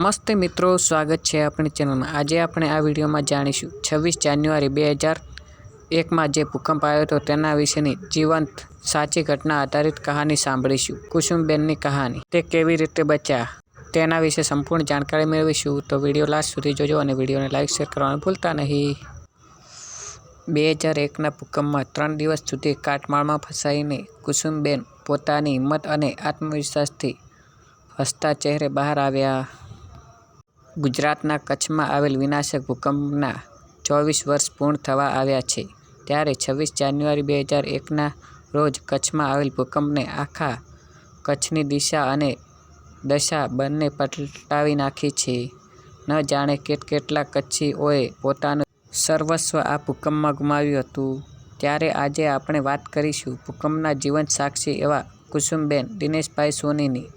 નમસ્તે મિત્રો, સ્વાગત છે આપણી ચેનલમાં. આજે આપણે આ વિડીયોમાં જાણીશું, છવ્વીસ જાન્યુઆરી બે હજાર એકમાં જે ભૂકંપ આવ્યો હતો તેના વિશેની જીવંત, સાચી ઘટના આધારિત કહાની સાંભળીશું. કુસુમબેનની કહાની. તે કેવી રીતે બચ્યા? તેના વિશે સંપૂર્ણ જાણકારી મેળવીશું. તો વીડિયો લાસ્ટ સુધી જોજો અને વિડીયોને લાઇક શેર કરવાનું ભૂલતા નહીં. બે હજાર એકના ભૂકંપમાં ત્રણ દિવસ સુધી કાટમાળમાં ફસાઈને કુસુમબેન પોતાની હિંમત અને આત્મવિશ્વાસથી હસતા ચહેરે બહાર આવ્યા. ગુજરાતના કચ્છમાં આવેલ વિનાશક ભૂકંપના ચોવીસ વર્ષ પૂર્ણ થવા આવ્યા છે. ત્યારે છવ્વીસ જાન્યુઆરી બે હજાર એકના રોજ કચ્છમાં આવેલ ભૂકંપને આખા કચ્છની દિશા અને દશા બંને પલટાવી નાખી છે. ન જાણે કેટ કેટલા કચ્છીઓએ પોતાનું સર્વસ્વ આ ભૂકંપમાં ગુમાવ્યું હતું. ત્યારે આજે આપણે વાત કરીશું ભૂકંપના જીવંત સાક્ષી એવા કુસુમબેન દિનેશભાઈ સોનીની.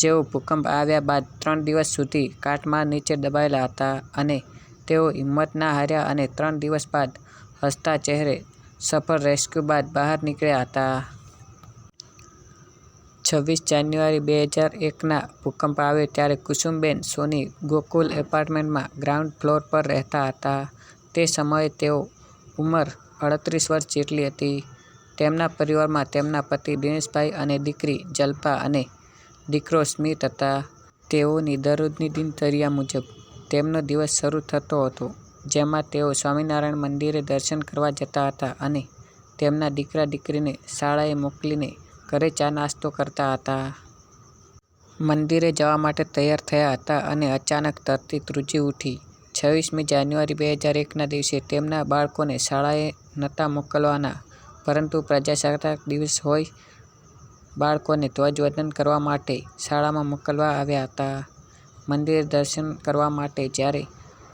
જેઓ ભૂકંપ આવ્યા બાદ ત્રણ દિવસ સુધી કાટમાળ નીચે દબાયેલા હતા અને તેઓ હિંમત ના હાર્યા અને ત્રણ દિવસ બાદ હસતા ચહેરે સફળ રેસ્ક્યુ બાદ બહાર નીકળ્યા હતા. છવ્વીસ જાન્યુઆરી બે હજાર એકના ભૂકંપ આવ્યો ત્યારે કુસુમબેન સોની ગોકુલ એપાર્ટમેન્ટમાં ગ્રાઉન્ડ ફ્લોર પર રહેતા હતા. તે સમયે તેઓ ઉંમર અડત્રીસ વર્ષ જેટલી હતી. તેમના પરિવારમાં તેમના પતિ દિનેશભાઈ અને દીકરી જલ્પા અને દીકરો સ્મિત હતા. તેઓની દરરોજની દિનચર્યા મુજબ તેમનો દિવસ શરૂ થતો હતો, જેમાં તેઓ સ્વામિનારાયણ મંદિરે દર્શન કરવા જતા હતા અને તેમના દીકરા દીકરીને શાળાએ મોકલીને ઘરે ચા નાસ્તો કરતા હતા. મંદિરે જવા માટે તૈયાર થયા હતા અને અચાનક ધરતી ધ્રુજી ઉઠી. છવ્વીસમી જાન્યુઆરી બે હજાર એકના દિવસે તેમના બાળકોને શાળાએ નહોતા મોકલવાના, પરંતુ પ્રજાસત્તાક દિવસ હોય બાળકોને ધ્વજવંદન કરવા માટે શાળામાં મોકલવા આવ્યા હતા. મંદિર દર્શન કરવા માટે જ્યારે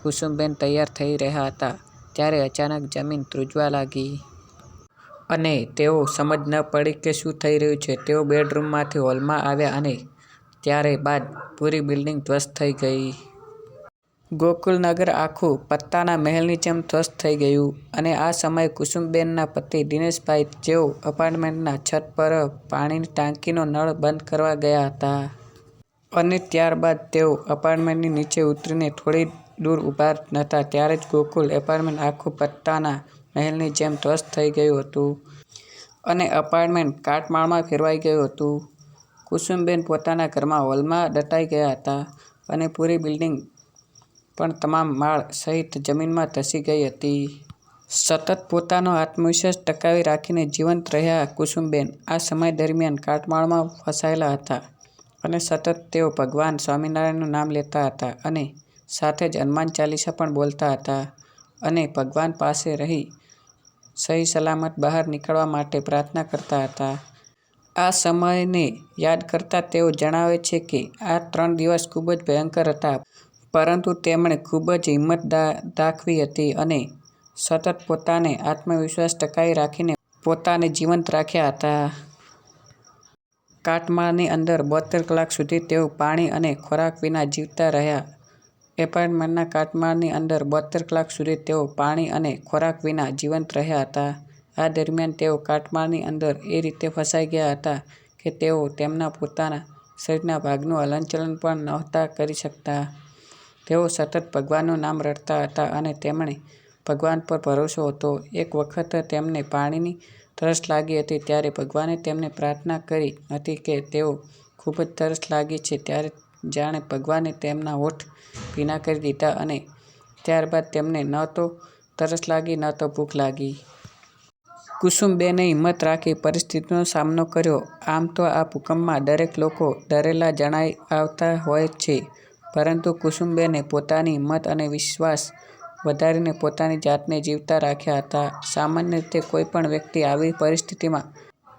કુસુમબેન તૈયાર થઈ રહ્યા હતા, ત્યારે અચાનક જમીન ધ્રુજવા લાગી. અને તેઓ સમજ ન પડી કે શું થઈ રહ્યું છે. તેઓ બેડરૂમમાંથી હોલમાં આવ્યા અને ત્યારે બાદ પૂરી બિલ્ડિંગ ધ્વસ્ત થઈ ગઈ. ગોકુલનગર આખું પત્તાના મહેલની જેમ ધ્વસ્ત થઈ ગયું અને આ સમયે કુસુમબેનના પતિ દિનેશભાઈ જેઓ એપાર્ટમેન્ટના છત પર પાણીની ટાંકીનો નળ બંધ કરવા ગયા હતા. અને ત્યારબાદ તેઓ એપાર્ટમેન્ટની નીચે ઉતરીને થોડી દૂર ઊભા હતા ત્યારે જ ગોકુલ એપાર્ટમેન્ટ આખું પત્તાના મહેલની જેમ ધ્વસ્ત થઈ ગયું હતું અને એપાર્ટમેન્ટ કાટમાળમાં ફેરવાઈ ગયું હતું. કુસુમબેન પોતાના ઘરમાં હોલમાં દટાઈ ગયા હતા અને પૂરી બિલ્ડિંગ પણ તમામ માળ સહિત જમીનમાં ધસી ગઈ હતી. સતત પોતાનો આત્મવિશ્વાસ ટકાવી રાખીને જીવંત રહ્યા કુસુમબેન આ સમય દરમિયાન કાટમાળમાં ફસાયેલા હતા અને સતત તેઓ ભગવાન સ્વામિનારાયણનું નામ લેતા હતા અને સાથે જ હનુમાન ચાલીસા પણ બોલતા હતા અને ભગવાન પાસે રહી સહી સલામત બહાર નીકળવા માટે પ્રાર્થના કરતા હતા. આ સમયને યાદ કરતા તેઓ જણાવે છે કે આ ત્રણ દિવસ ખૂબ જ ભયંકર હતા. પરંતુ તેમણે ખૂબ જ હિંમત દાખવી હતી અને સતત પોતાને આત્મવિશ્વાસ ટકાવી રાખીને પોતાને જીવંત રાખ્યા હતા. કાટમાળની અંદર બોતેર કલાક સુધી તેઓ પાણી અને ખોરાક વિના જીવતા રહ્યા. એપાર્ટમેન્ટના કાટમાળની અંદર બોતેર કલાક સુધી તેઓ પાણી અને ખોરાક વિના જીવંત રહ્યા હતા. આ દરમિયાન તેઓ કાટમાળની અંદર એ રીતે ફસાઈ ગયા હતા કે તેઓ તેમના પોતાના શરીરના ભાગનું હલનચલન પણ નહોતા કરી શકતા. તેઓ સતત ભગવાનનું નામ રટતા હતા અને તેમણે ભગવાન પર ભરોસો હતો. એક વખત તેમને પાણીની તરસ લાગી હતી ત્યારે ભગવાને તેમને પ્રાર્થના કરી હતી કે તેઓ ખૂબ જ તરસ લાગી છે. ત્યારે જાણે ભગવાને તેમના હોઠ ભીના કરી દીધા અને ત્યારબાદ તેમને ન તો તરસ લાગી, ન તો ભૂખ લાગી. કુસુમબેને હિંમત રાખી પરિસ્થિતિનો સામનો કર્યો. આમ તો આ ભૂકંપમાં દરેક લોકો ડરેલા જણાઈ આવતા હોય છે. પરંતુ કુસુમબેને પોતાની હિંમત અને વિશ્વાસ વધારીને પોતાની જાતને જીવતા રાખ્યા હતા. સામાન્ય રીતે કોઈ પણ વ્યક્તિ આવી પરિસ્થિતિમાં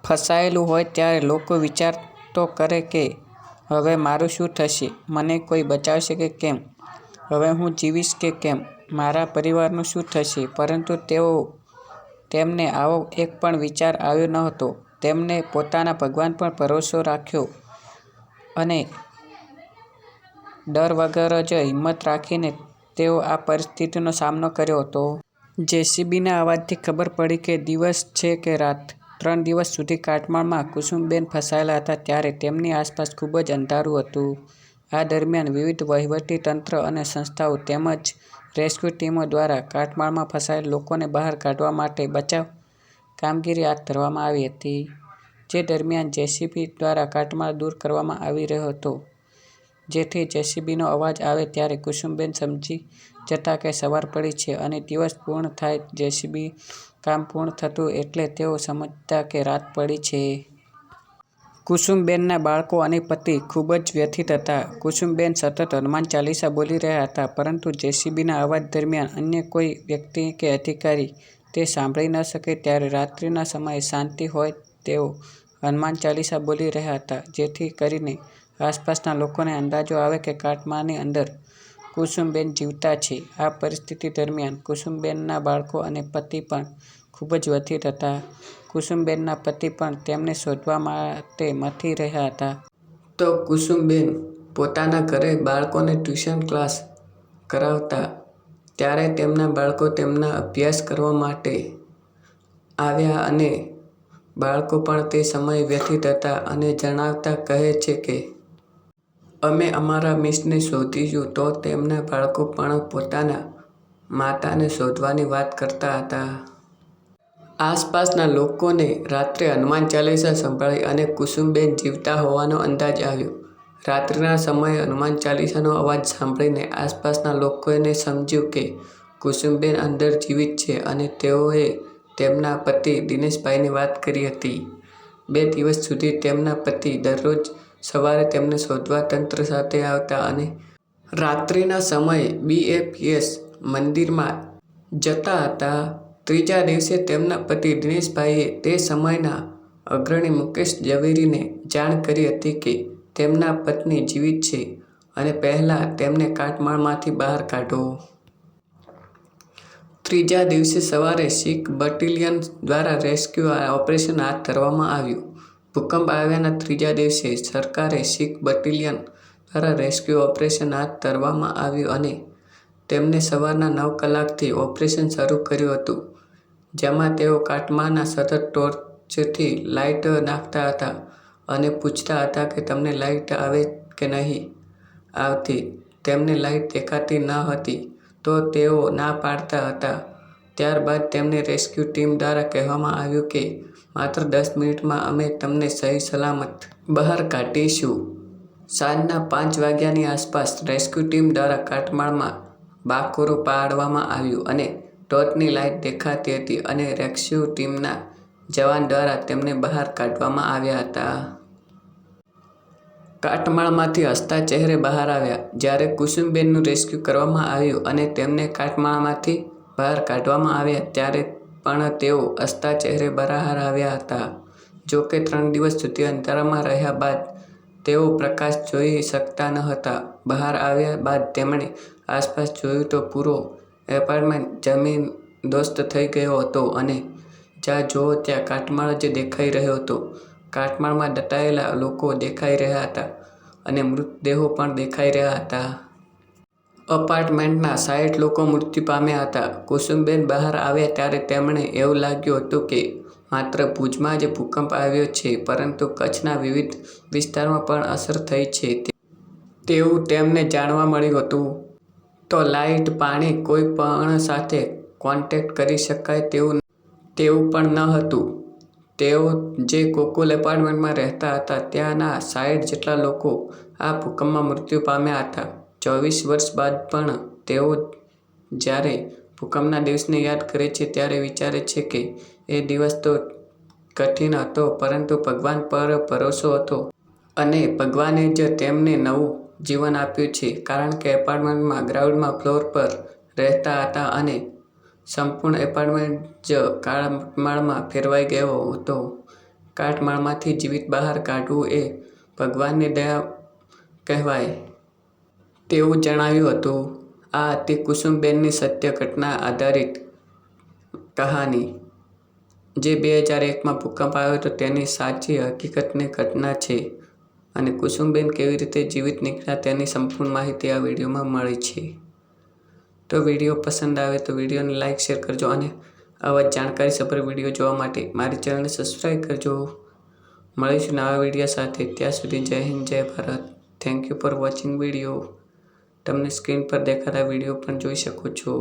ફસાયેલું હોય ત્યારે લોકો વિચાર તો કરે કે, હવે મારું શું થશે? મને કોઈ બચાવશે કે કેમ? હવે હું જીવીશ કે કેમ? મારા પરિવારનું શું થશે? પરંતુ તેઓ, તેમને આવો એક પણ વિચાર આવ્યો ન હતો તેમણે પોતાના ભગવાન પર ભરોસો રાખ્યો અને ડર વગર જ હિંમત રાખીને તેઓ આ પરિસ્થિતિનો સામનો કર્યો હતો. જેસીબીના અવાજથી ખબર પડી કે દિવસ છે કે રાત. ત્રણ દિવસ સુધી કાટમાળમાં કુસુમબેન ફસાયેલા હતા ત્યારે તેમની આસપાસ ખૂબ જ અંધારું હતું. આ દરમિયાન વિવિધ વહીવટી તંત્ર અને સંસ્થાઓ તેમજ રેસ્ક્યુ ટીમો દ્વારા કાટમાળમાં ફસાયેલ લોકોને બહાર કાઢવા માટે બચાવ કામગીરી હાથ ધરવામાં આવી હતી. જે દરમિયાન જેસીબી દ્વારા કાટમાળ દૂર કરવામાં આવી રહ્યો હતો. જેથી જેસીબીનો અવાજ આવે ત્યારે કુસુમબેન સમજી જતા કે સવાર પડી છે અને દિવસ પૂર્ણ થાય જેસીબી કામ પૂર્ણ થતું એટલે તેઓ સમજતા કે રાત પડી છે. કુસુમબેનના બાળકો અને પતિ ખૂબ જ વ્યથિત હતા. કુસુમબેન સતત હનુમાન ચાલીસા બોલી રહ્યા હતા, પરંતુ જેસીબીના અવાજ દરમિયાન અન્ય કોઈ વ્યક્તિ કે અધિકારી તે સાંભળી ન શકે ત્યારે રાત્રિના સમયે શાંતિ હોય તેઓ હનુમાન ચાલીસા બોલી રહ્યા હતા, જેથી કરીને આસપાસના લોકોને અંદાજો આવે કે કાટમાળની અંદર કુસુમબેન જીવતા છે. આ પરિસ્થિતિ દરમિયાન કુસુમબેનના બાળકો અને પતિ પણ ખૂબ જ વ્યથિત હતા. કુસુમબેનના પતિ પણ તેમને શોધવા માટે મથી રહ્યા હતા. તો કુસુમબેન પોતાના ઘરે બાળકોને ટ્યુશન ક્લાસ કરાવતા, ત્યારે તેમના બાળકો તેમના અભ્યાસ કરવા માટે આવ્યા અને બાળકો પણ તે સમયે વ્યથિત હતા અને જણાવતા કહે છે કે અમે અમારા મિસને શોધીશું તો તેમના બાળકો પણ પોતાના માતાને શોધવાની વાત કરતા હતા. આસપાસના લોકોને રાત્રે હનુમાન ચાલીસા સંભળાઈ અને કુસુમબેન જીવતા હોવાનો અંદાજ આવ્યો. રાત્રિના સમયે હનુમાન ચાલીસાનો અવાજ સાંભળીને આસપાસના લોકોને સમજ્યું કે કુસુમબેન અંદર જીવિત છે અને તેઓએ તેમના પતિ દિનેશભાઈની વાત કરી હતી. બે દિવસ સુધી તેમના પતિ દરરોજ સવારે તેમને શોધવા તંત્ર સાથે આવતા અને રાત્રિના સમયે બીએપીએસ મંદિરમાં જતા હતા. ત્રીજા દિવસે તેમના પતિ દિનેશભાઈએ તે સમયના અગ્રણી મુકેશ ઝવેરીને જાણ કરી હતી કે તેમના પત્ની જીવિત છે અને પહેલાં તેમને કાટમાળમાંથી બહાર કાઢો. ત્રીજા દિવસે સવારે શીખ બટાલિયન દ્વારા રેસ્ક્યુ ઓપરેશન હાથ ધરવામાં આવ્યું. ભૂકંપ આવ્યાના ત્રીજા દિવસે સરકારે શીખ બટાલિયન દ્વારા રેસ્ક્યુ ઓપરેશન હાથ ધરવામાં આવ્યું અને તેમને સવારના નવ કલાકથી ઓપરેશન શરૂ કર્યું હતું, જેમાં તેઓ કાટમાના સતત ટોર્ચથી લાઈટ નાખતા હતા અને પૂછતા હતા કે તમને લાઇટ આવે કે નહીં? આવતી, તેમને લાઇટ દેખાતી ન હતી તો તેઓ ના પાડતા હતા. ત્યારબાદ તેમને રેસ્ક્યુ ટીમ દ્વારા કહેવામાં આવ્યું કે માત્ર દસ મિનિટમાં અમે તમને સહી સલામત બહાર કાઢીશું. સાંજના પાંચ વાગ્યાની આસપાસ રેસ્ક્યુ ટીમ દ્વારા કાટમાળમાં બાકોરું પાડવામાં આવ્યું અને ટોર્ચની લાઈટ દેખાતી હતી અને રેસ્ક્યુ ટીમના જવાન દ્વારા તેમને બહાર કાઢવામાં આવ્યા હતા. કાટમાળમાંથી હસતા ચહેરે બહાર આવ્યા જ્યારે કુસુમબેનનું રેસ્ક્યુ કરવામાં આવ્યું અને તેમને કાટમાળમાંથી બહાર કાઢવામાં આવ્યા ત્યારે પણ તેઓ હસતા ચહેરે બહાર આવ્યા હતા. જોકે ત્રણ દિવસ સુધી અંધારામાં રહ્યા બાદ તેઓ પ્રકાશ જોઈ શકતા ન હતા. બહાર આવ્યા બાદ તેમણે આસપાસ જોયું તો પૂરો એપાર્ટમેન્ટ જમીનદોસ્ત થઈ ગયો હતો અને જ્યાં જુઓ ત્યાં કાટમાળ જ દેખાઈ રહ્યો હતો. કાટમાળમાં દટાયેલા લોકો દેખાઈ રહ્યા હતા અને મૃતદેહો પણ દેખાઈ રહ્યા હતા. અપાર્ટમેન્ટના સાઈઠ લોકો મૃત્યુ પામ્યા હતા. કુસુમબેન બહાર આવ્યા ત્યારે તેમણે એવું લાગ્યું હતું કે માત્ર ભુજમાં જ ભૂકંપ આવ્યો છે, પરંતુ કચ્છના વિવિધ વિસ્તારોમાં પણ અસર થઈ છે તેવું તેમને જાણવા મળ્યું હતું. તો લાઈટ, પાણી કોઈ પણ સાથે કોન્ટેક્ટ કરી શકાય તેવું તેવું પણ ન હતું. તેઓ જે કોકુલ એપાર્ટમેન્ટમાં રહેતા હતા, ત્યાંના સાઠ જેટલા લોકો આ ભૂકંપમાં મૃત્યુ પામ્યા હતા. ચોવીસ વર્ષ બાદ પણ તેઓ જ્યારે ભૂકંપના દિવસને યાદ કરે છે, ત્યારે વિચારે છે કે એ દિવસ તો કઠિન હતો, પરંતુ ભગવાન પર ભરોસો હતો. અને ભગવાને જ તેમને નવું જીવન આપ્યું છે, કારણ કે એપાર્ટમેન્ટમાં, ગ્રાઉન્ડમાં, ફ્લોર પર રહેતા હતા અને સંપૂર્ણ એપાર્ટમેન્ટ જ કાટમાળમાં ફેરવાઈ ગયો હતો. કાટમાળમાંથી જીવિત બહાર કાઢવું એ ભગવાનની દયા કહેવાય તેવું જણાવ્યું હતું. આ હતી કુસુમબેનની સત્ય ઘટના આધારિત કહાની જે બે હજાર એકમાં ભૂકંપ આવ્યો હતો તેની સાચી હકીકતની ઘટના છે અને કુસુમબેન કેવી રીતે જીવિત નીકળ્યા તેની સંપૂર્ણ માહિતી આ વિડીયોમાં મળી છે. તો વીડિયો પસંદ આવે તો વિડીયોને લાઇક શેર કરજો અને આવા જાણકારી જાણકારીસભર વીડિયો જોવા માટે મારી ચેનલને સબસ્ક્રાઈબ કરજો. મળીશું નવા વીડિયો સાથે ત્યાં સુધી જય હિન્દ, જય Bharat. Thank you for watching video તમે સ્ક્રીન પર દેખાતા વીડિયો પણ જોઈ શકો છો.